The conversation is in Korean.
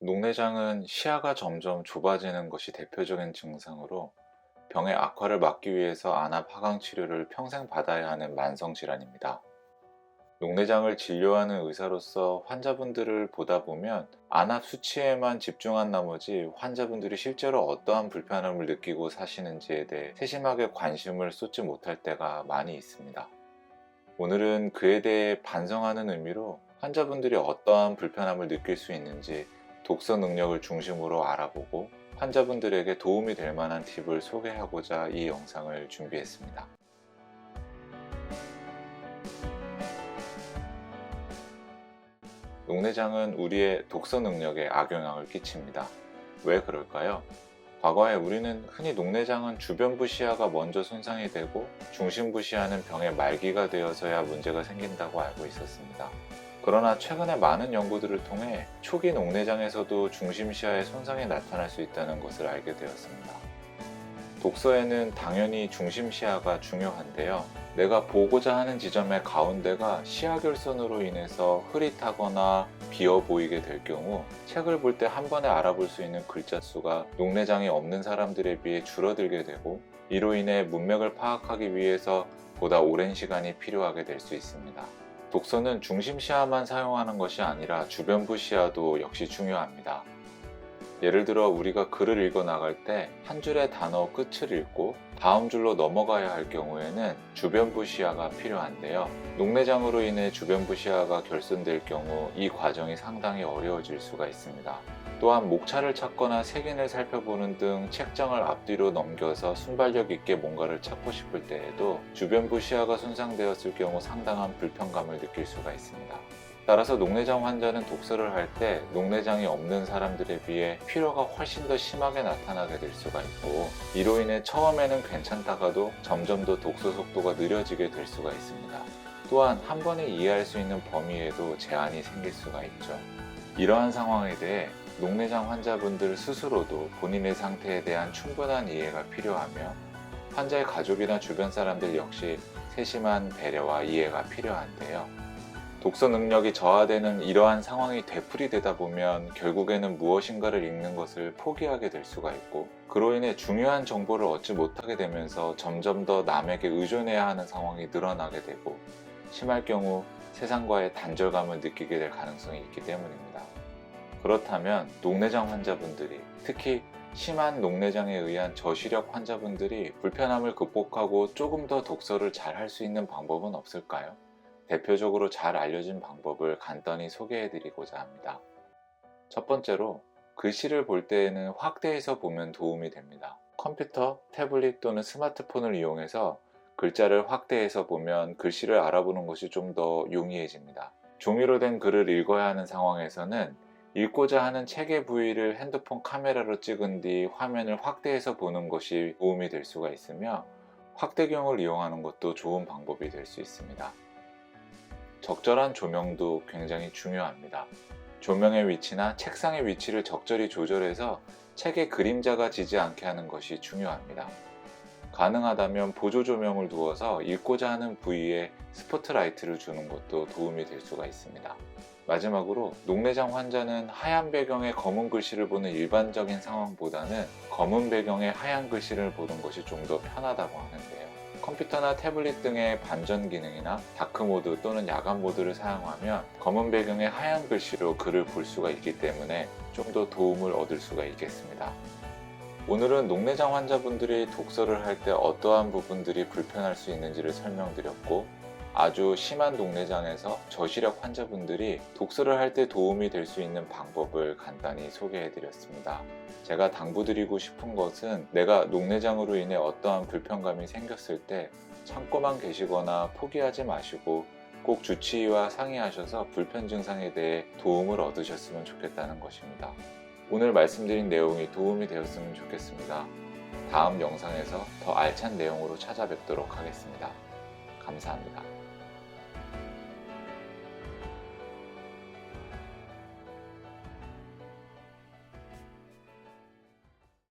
녹내장은 시야가 점점 좁아지는 것이 대표적인 증상으로 병의 악화를 막기 위해서 안압 하강 치료를 평생 받아야 하는 만성 질환입니다. 녹내장을 진료하는 의사로서 환자분들을 보다 보면 안압 수치에만 집중한 나머지 환자분들이 실제로 어떠한 불편함을 느끼고 사시는지에 대해 세심하게 관심을 쏟지 못할 때가 많이 있습니다. 오늘은 그에 대해 반성하는 의미로 환자분들이 어떠한 불편함을 느낄 수 있는지 독서 능력을 중심으로 알아보고 환자분들에게 도움이 될 만한 팁을 소개하고자 이 영상을 준비했습니다. 녹내장은 우리의 독서 능력에 악영향을 끼칩니다. 왜 그럴까요? 과거에 우리는 흔히 녹내장은 주변부 시야가 먼저 손상이 되고 중심부 시야는 병의 말기가 되어서야 문제가 생긴다고 알고 있었습니다. 그러나 최근에 많은 연구들을 통해 초기 녹내장에서도 중심 시야에 손상이 나타날 수 있다는 것을 알게 되었습니다. 독서에는 당연히 중심 시야가 중요한데요. 내가 보고자 하는 지점의 가운데가 시야 결손으로 인해서 흐릿하거나 비어 보이게 될 경우 책을 볼 때 한 번에 알아볼 수 있는 글자 수가 녹내장이 없는 사람들에 비해 줄어들게 되고 이로 인해 문맥을 파악하기 위해서 보다 오랜 시간이 필요하게 될 수 있습니다. 독서는 중심 시야만 사용하는 것이 아니라 주변부 시야도 역시 중요합니다. 예를 들어 우리가 글을 읽어 나갈 때 한 줄의 단어 끝을 읽고 다음 줄로 넘어가야 할 경우에는 주변부 시야가 필요한데요. 녹내장으로 인해 주변부 시야가 결손될 경우 이 과정이 상당히 어려워질 수가 있습니다. 또한 목차를 찾거나 색인을 살펴보는 등 책장을 앞뒤로 넘겨서 순발력 있게 뭔가를 찾고 싶을 때에도 주변부 시야가 손상되었을 경우 상당한 불편감을 느낄 수가 있습니다. 따라서 녹내장 환자는 독서를 할 때 녹내장이 없는 사람들에 비해 피로가 훨씬 더 심하게 나타나게 될 수가 있고 이로 인해 처음에는 괜찮다가도 점점 더 독서 속도가 느려지게 될 수가 있습니다. 또한 한 번에 이해할 수 있는 범위에도 제한이 생길 수가 있죠. 이러한 상황에 대해 녹내장 환자분들 스스로도 본인의 상태에 대한 충분한 이해가 필요하며 환자의 가족이나 주변 사람들 역시 세심한 배려와 이해가 필요한데요. 독서 능력이 저하되는 이러한 상황이 되풀이되다 보면 결국에는 무엇인가를 읽는 것을 포기하게 될 수가 있고 그로 인해 중요한 정보를 얻지 못하게 되면서 점점 더 남에게 의존해야 하는 상황이 늘어나게 되고 심할 경우 세상과의 단절감을 느끼게 될 가능성이 있기 때문입니다. 그렇다면 녹내장 환자분들이 특히 심한 녹내장에 의한 저시력 환자분들이 불편함을 극복하고 조금 더 독서를 잘 할 수 있는 방법은 없을까요? 대표적으로 잘 알려진 방법을 간단히 소개해 드리고자 합니다. 첫 번째로 글씨를 볼 때에는 확대해서 보면 도움이 됩니다. 컴퓨터, 태블릿 또는 스마트폰을 이용해서 글자를 확대해서 보면 글씨를 알아보는 것이 좀 더 용이해집니다. 종이로 된 글을 읽어야 하는 상황에서는 읽고자 하는 책의 부위를 핸드폰 카메라로 찍은 뒤 화면을 확대해서 보는 것이 도움이 될 수가 있으며 확대경을 이용하는 것도 좋은 방법이 될 수 있습니다. 적절한 조명도 굉장히 중요합니다. 조명의 위치나 책상의 위치를 적절히 조절해서 책의 그림자가 지지 않게 하는 것이 중요합니다. 가능하다면 보조 조명을 두어서 읽고자 하는 부위에 스포트라이트를 주는 것도 도움이 될 수가 있습니다. 마지막으로 녹내장 환자는 하얀 배경에 검은 글씨를 보는 일반적인 상황보다는 검은 배경에 하얀 글씨를 보는 것이 좀 더 편하다고 하는데요. 컴퓨터나 태블릿 등의 반전 기능이나 다크 모드 또는 야간 모드를 사용하면 검은 배경에 하얀 글씨로 글을 볼 수가 있기 때문에 좀 더 도움을 얻을 수가 있겠습니다. 오늘은 녹내장 환자분들이 독서를 할 때 어떠한 부분들이 불편할 수 있는지를 설명드렸고 아주 심한 녹내장에서 저시력 환자분들이 독서를 할 때 도움이 될 수 있는 방법을 간단히 소개해 드렸습니다. 제가 당부드리고 싶은 것은 내가 녹내장으로 인해 어떠한 불편감이 생겼을 때 참고만 계시거나 포기하지 마시고 꼭 주치의와 상의하셔서 불편 증상에 대해 도움을 얻으셨으면 좋겠다는 것입니다. 오늘 말씀드린 내용이 도움이 되었으면 좋겠습니다. 다음 영상에서 더 알찬 내용으로 찾아뵙도록 하겠습니다. 감사합니다.